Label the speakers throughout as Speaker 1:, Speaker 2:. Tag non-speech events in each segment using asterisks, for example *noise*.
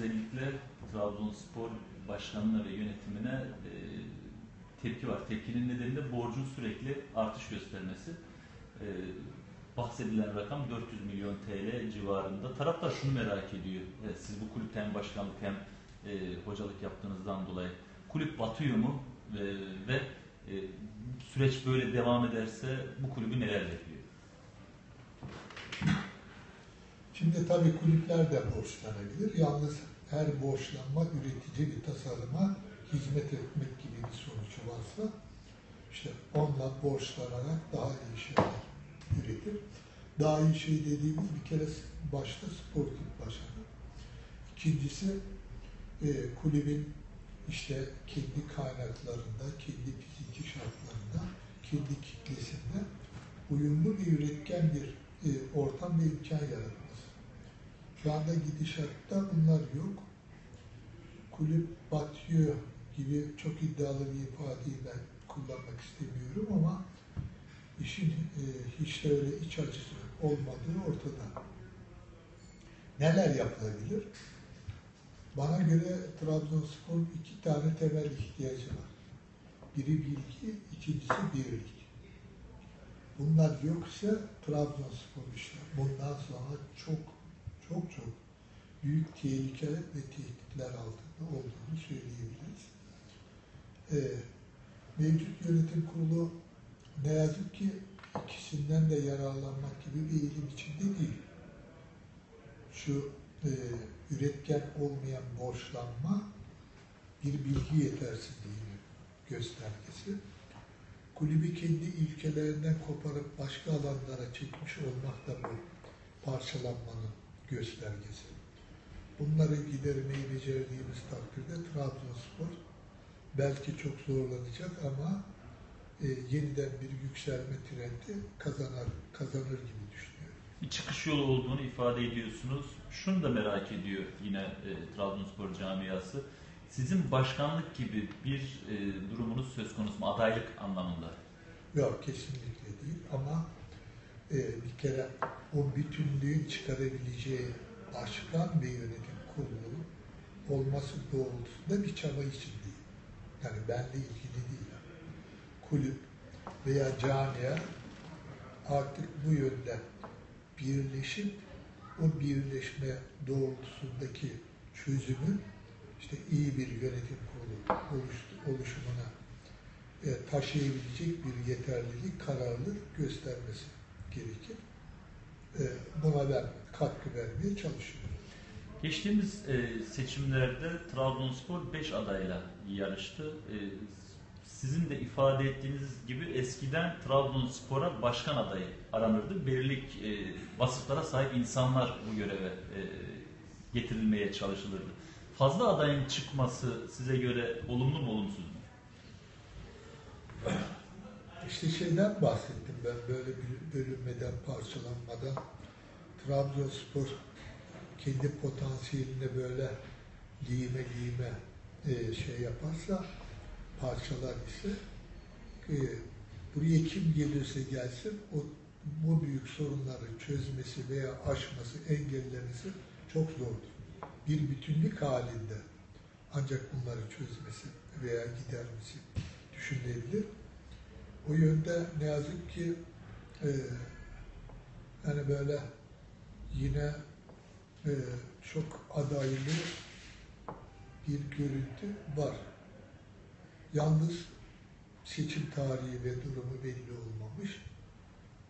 Speaker 1: özellikle Trabzonspor başkanına ve yönetimine e, tepki var. Tepkinin nedeni de borcun sürekli artış göstermesi. E, bahsedilen rakam 400 milyon TL civarında. Taraftar şunu merak ediyor. E, siz bu kulüpte hem başkanlık hem e, hocalık yaptığınızdan dolayı kulüp batıyor mu? E, ve e, süreç böyle devam ederse bu kulübü neler bekliyor?
Speaker 2: Şimdi tabii kulüpler de borçlanabilir. Yalnız her borçlanma üretici bir tasarıma hizmet etmek gibi bir sonucu varsa işte onunla borçlanarak daha iyi şeyler üretir. Daha iyi şey dediğimiz bir kere başta sportif başarı. İkincisi e, kulübün işte kendi kaynaklarında, kendi fiziki şartlarında, kendi kitlesinde uyumlu bir üretken bir e, ortam ve imkan yaratması. Şu anda gidişatta bunlar yok. Kulüp batıyor gibi çok iddialı bir ifadeyi ben kullanmak istemiyorum ama işin e, hiç de öyle iç açıcı olmadığı ortada. Neler yapılabilir? Bana göre Trabzonspor iki tane temel ihtiyacı var. Biri bilgi, ikincisi birlik. Bunlar yoksa Trabzonspor işte bundan sonra çok çok çok büyük tehlike ve tehditler altında olduğunu söyleyebiliriz. Ee, mevcut yönetim kurulu ne yazık ki ikisinden de yararlanmak gibi bir eğilim içinde değil. Şu e, üretken olmayan borçlanma bir bilgi yetersizliğinin göstergesi. Kulübü kendi ilkelerinden koparıp başka alanlara çekmiş olmak da bu parçalanmanın göstergesi. Bunları gidermeyi becerdiğimiz takdirde Trabzonspor belki çok zorlanacak ama e, yeniden bir yükselme trendi kazanır, kazanır gibi düşünüyorum.
Speaker 1: bir çıkış yolu olduğunu ifade ediyorsunuz. Şunu da merak ediyor yine e, Trabzonspor camiası. Sizin başkanlık gibi bir e, durumunuz söz konusu mu? Adaylık anlamında.
Speaker 2: Yok kesinlikle değil ama e, bir kere o bütünlüğün çıkarabileceği başkan ve yönetim kurulu olması doğrultusunda bir çaba için değil. Yani benle ilgili değil. Kulüp veya camia artık bu yönde birleşip o birleşme doğrultusundaki çözümün işte iyi bir yönetim kurulu oluş- oluşumuna e, taşıyabilecek bir yeterlilik, kararlılık göstermesi gerekir. E, buna ben katkı vermeye çalışıyorum.
Speaker 1: Geçtiğimiz e, seçimlerde Trabzonspor 5 adayla yarıştı. E, sizin de ifade ettiğiniz gibi eskiden Trabzonspor'a başkan adayı aranırdı. Belirlik e, vasıflara sahip insanlar bu göreve getirilmeye çalışılırdı. Fazla adayın çıkması size göre olumlu mu olumsuz mu? *laughs*
Speaker 2: İşte şeyden bahsettim ben böyle bir bölünmeden, parçalanmadan. Trabzonspor kendi potansiyeline böyle lime lime e, şey yaparsa, parçalar ise e, buraya kim gelirse gelsin o bu büyük sorunları çözmesi veya aşması, engellemesi çok zordur. Bir bütünlük halinde ancak bunları çözmesi veya gidermesi düşünülebilir. O yönde ne yazık ki e, yani böyle yine e, çok adaylı bir görüntü var. Yalnız seçim tarihi ve durumu belli olmamış.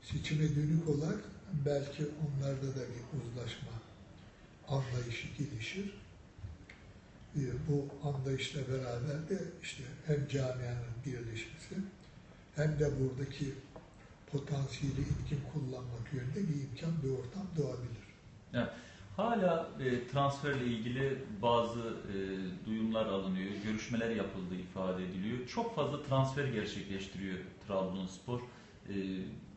Speaker 2: Seçime dönük olarak belki onlarda da bir uzlaşma anlayışı gelişir. E, bu anlayışla beraber de işte hem camianın birleşmesi hem de buradaki potansiyeli etkin kullanmak yönünde bir imkan, bir ortam doğabilir.
Speaker 1: Yani hala e, transferle ilgili bazı e, duyumlar alınıyor, görüşmeler yapıldığı ifade ediliyor. Çok fazla transfer gerçekleştiriyor Trabzonspor. E,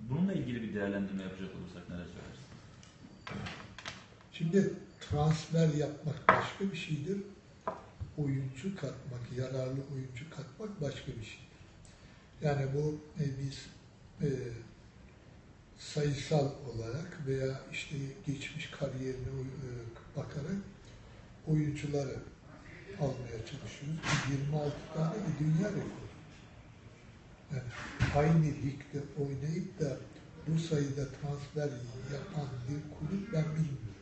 Speaker 1: bununla ilgili bir değerlendirme yapacak olursak neler söylersiniz?
Speaker 2: Şimdi transfer yapmak başka bir şeydir. Oyuncu katmak, yararlı oyuncu katmak başka bir şeydir. Yani bu e, biz e, sayısal olarak veya işte geçmiş kariyerine e, bakarak oyuncuları almaya çalışıyoruz. 26 tane bir dünya rekoru. Yani aynı ligde oynayıp da bu sayıda transfer yapan bir kulüp ben bilmiyorum.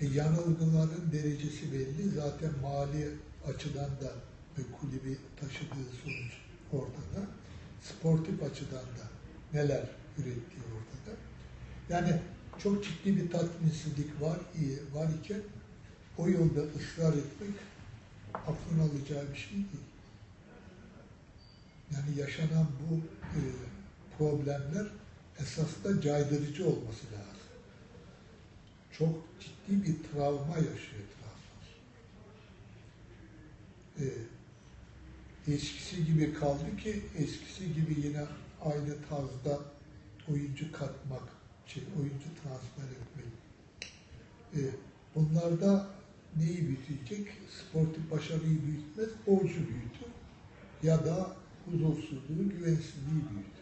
Speaker 2: E, yanılgıların derecesi belli. Zaten mali açıdan da e, kulübü taşıdığı sonuç ortada. Sportif açıdan da neler ürettiği ortada. Yani çok ciddi bir tatminsizlik var, iyi, var iken o yolda ısrar etmek aklın alacağı bir şey değil. Yani yaşanan bu e, problemler esas da caydırıcı olması lazım. Çok ciddi bir travma yaşıyor Trabzon. E, eskisi gibi kaldı ki eskisi gibi yine aynı tarzda oyuncu katmak, şey, oyuncu transfer etmek. E, bunlarda neyi büyütecek? Sportif başarıyı büyütmez, borcu büyütür. Ya da huzursuzluğu, güvensizliği büyütür.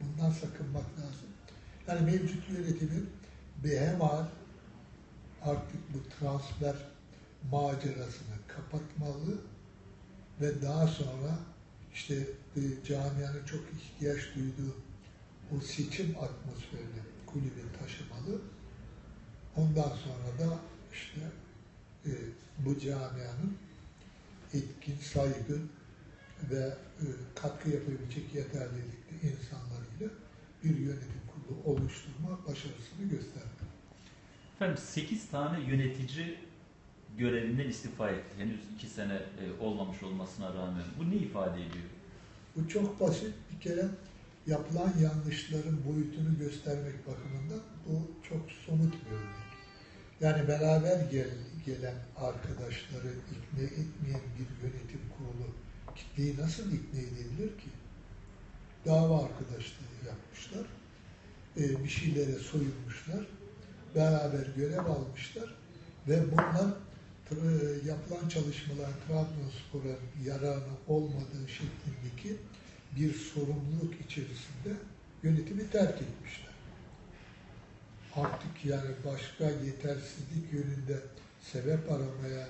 Speaker 2: Bundan sakınmak lazım. Yani mevcut yönetimin behemar artık bu transfer macerasını kapatmalı ve daha sonra işte e, camianın çok ihtiyaç duyduğu o seçim atmosferini kulübe taşımalı. Ondan sonra da işte e, bu camianın etkin, saygın ve e, katkı yapabilecek yeterlilikte insanlarıyla bir yönetim kurulu oluşturma başarısını gösterdi.
Speaker 1: Efendim 8 tane yönetici görevinden istifa etti. Henüz 2 sene e, olmamış olmasına rağmen. Bu ne ifade ediyor?
Speaker 2: Bu çok basit. Bir kere yapılan yanlışların boyutunu göstermek bakımından bu çok somut bir örnek. Yani beraber gel, gelen arkadaşları ikna etmeyen bir yönetim kurulu kitleyi nasıl ikna edebilir ki? Dava arkadaşlığı yapmışlar. Ee, bir şeylere soyunmuşlar. Beraber görev almışlar. Ve bunlar e, yapılan çalışmalar Trabzonspor'a yararına olmadığı şeklindeki bir sorumluluk içerisinde yönetimi terk etmişler. Artık yani başka yetersizlik yönünde sebep aramaya,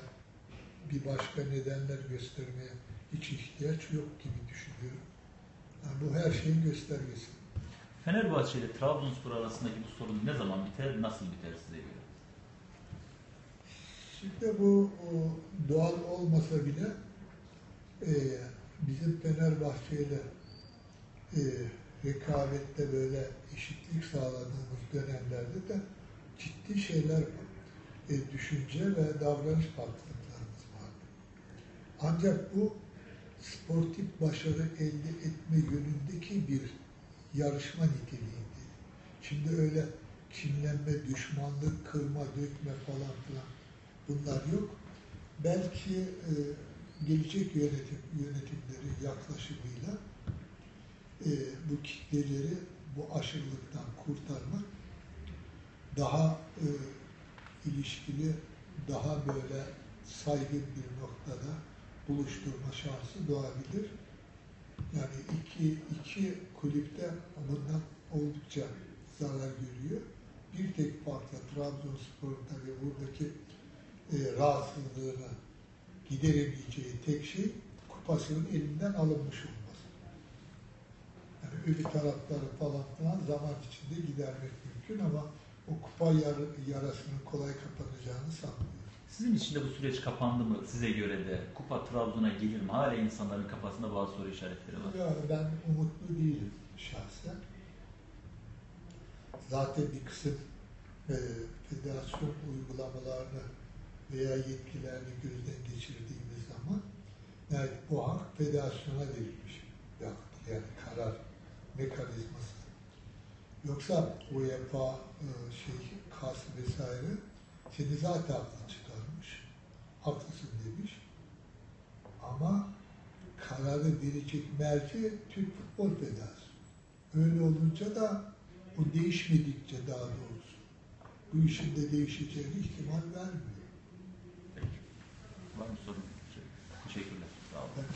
Speaker 2: bir başka nedenler göstermeye hiç ihtiyaç yok gibi düşünüyorum. Yani bu her şeyin göstergesi.
Speaker 1: Fenerbahçe ile Trabzonspor arasındaki bu sorun ne zaman biter, nasıl biter size göre?
Speaker 2: Şimdi bu doğal olmasa bile e, bizim Fenerbahçe e, rekabette böyle eşitlik sağladığımız dönemlerde de ciddi şeyler. E, düşünce ve davranış farklılıklarımız var. Ancak bu sportif başarı elde etme yönündeki bir yarışma niteliğinde. Şimdi öyle kinlenme, düşmanlık, kırma, dökme falan filan bunlar yok. Belki e, gelecek yönetim yönetimleri yaklaşımıyla e, bu kitleleri bu aşırılıktan kurtarmak daha e, ilişkili, daha böyle saygın bir noktada buluşturma şansı doğabilir. Yani iki, iki kulüpte bundan oldukça zarar görüyor. Bir tek farkla Trabzonspor'un tabii buradaki e, rahatsızlığını gideremeyeceği tek şey kupasının elinden alınmış olması. Yani öbür tarafları falan filan zaman içinde gidermek mümkün ama o kupa yar- yarasının kolay kapanacağını sanmıyorum.
Speaker 1: Sizin için de bu süreç kapandı mı size göre de? Kupa Trabzon'a gelir mi? Hala insanların kafasında bazı soru işaretleri var.
Speaker 2: Ya ben umutlu değilim şahsen. Zaten bir kısım e, federasyon uygulamalarını veya yetkilerini gözden geçirdiğimiz zaman yani bu hak federasyona verilmiş bir hak yani karar mekanizması. Yoksa UEFA e, şey KAS vesaire seni zaten haklı çıkarmış. Haklısın demiş. Ama kararı verecek merci Türk Futbol Federasyonu. Öyle olunca da o değişmedikçe daha doğrusu bu işin de değişeceğine ihtimal vermiyor.
Speaker 1: Var mı sorun? Teşekkürler. Sağ olun.